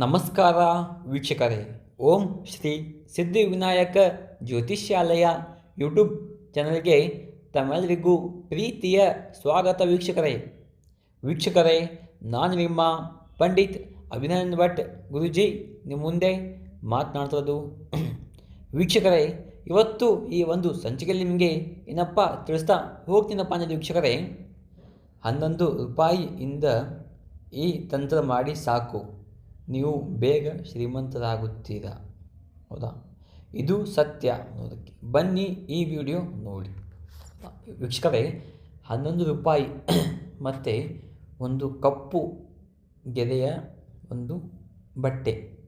ನಮಸ್ಕಾರ ವೀಕ್ಷಕರೇ. ಓಂ ಶ್ರೀ ಸಿದ್ಧಿವಿನಾಯಕ ಜ್ಯೋತಿಷ್ಯಾಲಯ ಯೂಟ್ಯೂಬ್ ಚಾನಲ್ಗೆ ತಮ್ಮೆಲ್ಲರಿಗೂ ಪ್ರೀತಿಯ ಸ್ವಾಗತ ವೀಕ್ಷಕರೇ. ವೀಕ್ಷಕರೇ, ನಾನು ನಿಮ್ಮ ಪಂಡಿತ್ ಅಭಿನಂದನ್ ಭಟ್ ಗುರುಜಿ. ನಿಮ್ಮ ಮುಂದೆ ಮಾತನಾಡ್ತಿರೋದು ವೀಕ್ಷಕರೇ, ಇವತ್ತು ಈ ಒಂದು ಸಂಚಿಕೆಯಲ್ಲಿ ನಿಮಗೆ ಏನಪ್ಪ ತಿಳಿಸ್ತಾ ಹೋಗ್ತೀನಪ್ಪ ಅನ್ನೋದು ವೀಕ್ಷಕರೇ. ಹನ್ನೊಂದು ರೂಪಾಯಿಯಿಂದ ಈ ತಂತ್ರ ಮಾಡಿ ಸಾಕು. ನೀವು ಬೇಗ ಶ್ರೀಮಂತರಾಗುತ್ತೀರಾ. ಹೌದಾ? ಇದು ಸತ್ಯ ಅನ್ನೋದಕ್ಕೆ. ಬನ್ನಿ ಈ ವಿಡಿಯೋ ನೋಡಿ. ವೀಕ್ಷಕರೇ, ಹನ್ನೊಂದು ರೂಪಾಯಿ ಮತ್ತು ಒಂದು ಕಪ್ಪು ಗೆರೆಯ ಒಂದು ಬಟ್ಟೆ.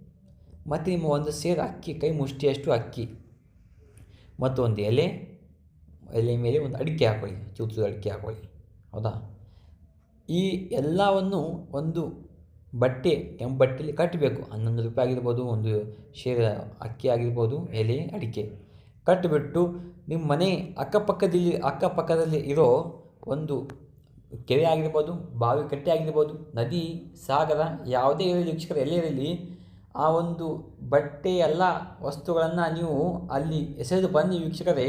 ಮತ್ತು ನಿಮ್ಮ ಒಂದು ಸೇರು ಅಕ್ಕಿ, ಕೈ ಮುಷ್ಟಿಯಷ್ಟು ಅಕ್ಕಿ. ಮತ್ತು ಒಂದು ಎಲೆ. ಎಲೆ ಮೇಲೆ ಒಂದು ಅಡಿಕೆ ಹಾಕೊಳ್ಳಿ ಚೂತು ಅಡಿಕೆ ಹಾಕೊಳ್ಳಿ. ಹೌದಾ? ಈ ಎಲ್ಲವನ್ನು ಒಂದು ಬಟ್ಟೆ, ಕೆಂಪು ಬಟ್ಟೆಯಲ್ಲಿ ಕಟ್ಟಬೇಕು ಹನ್ನೊಂದು ರೂಪಾಯಿ ಆಗಿರ್ಬೋದು, ಒಂದು ಶೇರ್, ಅಕ್ಕಿ ಆಗಿರ್ಬೋದು, ಎಲೆ, ಅಡಿಕೆ. ಕಟ್ಟಿಬಿಟ್ಟು ನಿಮ್ಮ ಮನೆ ಅಕ್ಕಪಕ್ಕದಲ್ಲಿ ಅಕ್ಕಪಕ್ಕದಲ್ಲಿ ಇರೋ ಒಂದು ಕೆರೆ ಆಗಿರ್ಬೋದು, ಬಾವಿ ಕಟ್ಟೆ ಆಗಿರ್ಬೋದು, ನದಿ, ಸಾಗರ, ಯಾವುದೇ ಇರಲಿ, ವೀಕ್ಷಕರು, ಎಲ್ಲೇ ಇರಲಿ, ಆ ಒಂದು ಬಟ್ಟೆ ಎಲ್ಲ ವಸ್ತುಗಳನ್ನು ನೀವು ಅಲ್ಲಿ ಎಸೆದು ಬನ್ನಿ ವೀಕ್ಷಕರೇ.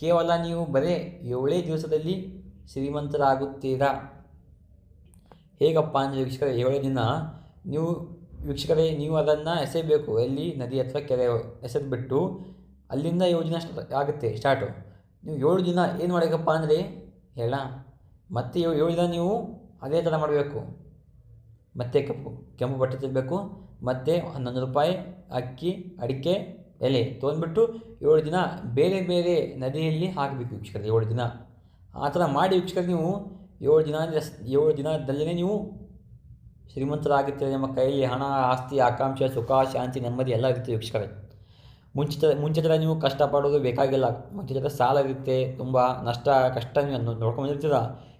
ಕೇವಲ ನೀವು ಬರೇ ಏಳೇ ದಿವಸದಲ್ಲಿ ಶ್ರೀಮಂತರಾಗುತ್ತೀರಾ? ಹೇಗಪ್ಪ ಅಂದರೆ ವೀಕ್ಷಕರೇ ಏಳು ದಿನ ನೀವು ವೀಕ್ಷಕರೇ, ನೀವು ಅದನ್ನು ಎಸೆಯಬೇಕು. ಎಲ್ಲಿ? ನದಿ ಅಥವಾ ಕೆರೆ ಎಸೆದ್ಬಿಟ್ಟು ಅಲ್ಲಿಂದ ಏಳು ದಿನ ಆಗುತ್ತೆ ಸ್ಟಾರ್ಟು ನೀವು ಏಳು ದಿನ ಏನು ಮಾಡಬೇಕಪ್ಪ ಅಂದರೆ, ಹೇಳ. ಮತ್ತೆ ಏಳು ಏಳು ದಿನ ನೀವು ಅದೇ ಥರ ಮಾಡಬೇಕು. ಮತ್ತೆ ಕಪ್ಪು ಕೆಂಪು ಬಟ್ಟೆ ತಿನ್ನಬೇಕು ಮತ್ತು ಹನ್ನೊಂದು ರೂಪಾಯಿ ಅಕ್ಕಿ, ಅಡಿಕೆ, ಎಲೆ ತೊಗೊಂಡ್ಬಿಟ್ಟು ಏಳು ದಿನ ಬೇರೆ ಬೇರೆ ನದಿಯಲ್ಲಿ ಹಾಕಬೇಕು ವೀಕ್ಷಕರಿಗೆ ಏಳು ದಿನ. ಆ ಥರ ಮಾಡಿ ವೀಕ್ಷಕರು, ನೀವು ಏಳು ದಿನ ಅಂದರೆ ಏಳು ದಿನದಲ್ಲೇ ನೀವು ಶ್ರೀಮಂತರಾಗಿರ್ತೀರಿ ನಿಮ್ಮ ಕೈಯಲ್ಲಿ ಹಣ, ಆಸ್ತಿ, ಆಕಾಂಕ್ಷೆ, ಸುಖ, ಶಾಂತಿ, ನೆಮ್ಮದಿ ಎಲ್ಲ ಇರುತ್ತೆ ವೀಕ್ಷಕರೇ. ಮುಂಚಿತ ಮುಂಚೆ ನೀವು ಕಷ್ಟಪಡೋದು ಬೇಕಾಗಿಲ್ಲ. ಮುಂಚೆ ಸಾಲ ಇರುತ್ತೆ, ತುಂಬ ನಷ್ಟ, ಕಷ್ಟ ನೀವು ನೋಡ್ಕೊಂಡಿರ್ತೀರ.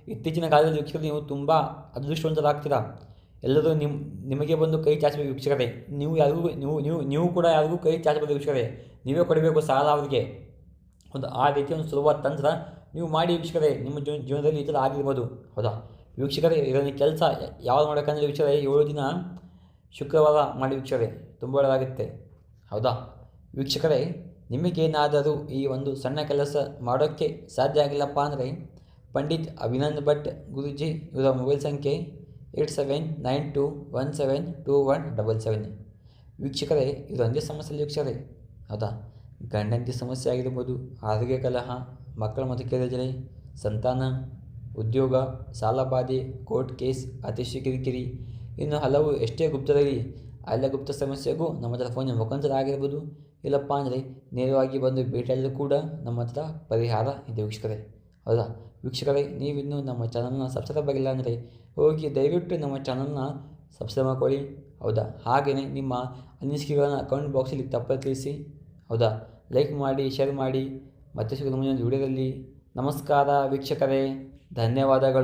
ಇತ್ತೀಚಿನ ಕಾಲದಲ್ಲಿ ವೀಕ್ಷಕರು ನೀವು ತುಂಬ ಅದೃಷ್ಟವಂತರಾಗ್ತೀರ. ಎಲ್ಲರೂ ನಿಮ್ಮ ನಿಮಗೆ ಬಂದು ಕೈ ಚಾಚಬೇಕು ವೀಕ್ಷಕರೇ. ನೀವು ಯಾರಿಗೂ, ನೀವು ನೀವು ನೀವು ಕೂಡ ಯಾರಿಗೂ ಕೈ ಚಾಚಬೇಕು ವೀಕ್ಷಕರೇ. ನೀವೇ ಕೊಡಬೇಕು ಸಾಲ ಅವರಿಗೆ. ಒಂದು ಆ ರೀತಿ ಒಂದು ಸುಲಭ ತಂತ್ರ ನೀವು ಮಾಡಿ ವೀಕ್ಷಕರೇ, ನಿಮ್ಮ ಜೀವ ಜೀವನದಲ್ಲಿ ಈ ಥರ ಆಗಿರ್ಬೋದು. ಹೌದಾ? ವೀಕ್ಷಕರೇ, ಇದರಲ್ಲಿ ಕೆಲಸ ಯಾವಾಗ ಮಾಡಬೇಕಂದ್ರೆ ವೀಕ್ಷಕರೇ, ಏಳು ದಿನ ಶುಕ್ರವಾರ ಮಾಡಿ ವೀಕ್ಷಕರೇ, ತುಂಬ ಒಳ್ಳೆಯದಾಗುತ್ತೆ ಹೌದಾ? ವೀಕ್ಷಕರೇ, ನಿಮಗೇನಾದರೂ ಈ ಒಂದು ಸಣ್ಣ ಕೆಲಸ ಮಾಡೋಕ್ಕೆ ಸಾಧ್ಯ ಆಗಿಲ್ಲಪ್ಪ ಅಂದರೆ, ಪಂಡಿತ್ ಅಭಿನಂದ್ ಭಟ್ ಗುರುಜಿ, ಇವರ ಮೊಬೈಲ್ ಸಂಖ್ಯೆ eight seven nine two one seven two one double seven. ವೀಕ್ಷಕರೇ, ಇದೊಂದೇ ಸಮಸ್ಯೆ ವೀಕ್ಷಕರೇ. ಹೌದಾ? ಗಂಡಂತಿ ಸಮಸ್ಯೆ ಆಗಿರ್ಬೋದು ಆರೋಗ್ಯ ಕಲಹ ಮಕ್ಕಳ ಮತ್ತು ಕೇಳಿದರೆ ಸಂತಾನ, ಉದ್ಯೋಗ ಸಾಲಬಾಧೆ ಕೋರ್ಟ್ ಕೇಸ್, ಅತಿಶಯ ಕಿರಿಕಿರಿ. ಇನ್ನು ಹಲವು ಎಷ್ಟೇ ಗುಪ್ತರಲ್ಲಿ ಅಲ್ಲ ಗುಪ್ತ ಸಮಸ್ಯೆಗೂ ನಮ್ಮ ಹತ್ರ ಫೋನಿನ ಮುಖಾಂತರ ಆಗಿರ್ಬೋದು. ಇಲ್ಲಪ್ಪ ಅಂದರೆ ನೇರವಾಗಿ ಬಂದು ಭೇಟಿಯಾದರೂ ಕೂಡ ನಮ್ಮ ಹತ್ರ ಪರಿಹಾರ ಇದೆ ವೀಕ್ಷಕರೇ. ಹೌದಾ? ವೀಕ್ಷಕರೇ, ನೀವಿನ್ನು ನಮ್ಮ ಚಾನಲ್ನ ಸಬ್ಸ್ಕ್ರೈಬ್ ಆಗಿಲ್ಲ ಅಂದರೆ ಹೋಗಿ ದಯವಿಟ್ಟು ನಮ್ಮ ಚಾನಲ್ನ ಸಬ್ಸ್ಕ್ರೈಬ್ ಮಾಡ್ಕೊಳ್ಳಿ. ಹೌದಾ? ಹಾಗೆಯೇ ನಿಮ್ಮ ಅನಿಸಿಕೆಗಳನ್ನು ಕಮೆಂಟ್ ಬಾಕ್ಸಲ್ಲಿ ತಪ್ಪದೆ ತಿಳಿಸಿ. ಹೌದಾ? ಲೈಕ್ ಮಾಡಿ, ಶೇರ್ ಮಾಡಿ. ಮತ್ತೆ ಸಿಗೋದು ಮುಂದಿನ ವಿಡಿಯೋದಲ್ಲಿ. ನಮಸ್ಕಾರ ವೀಕ್ಷಕರೇ. ಧನ್ಯವಾದಗಳು.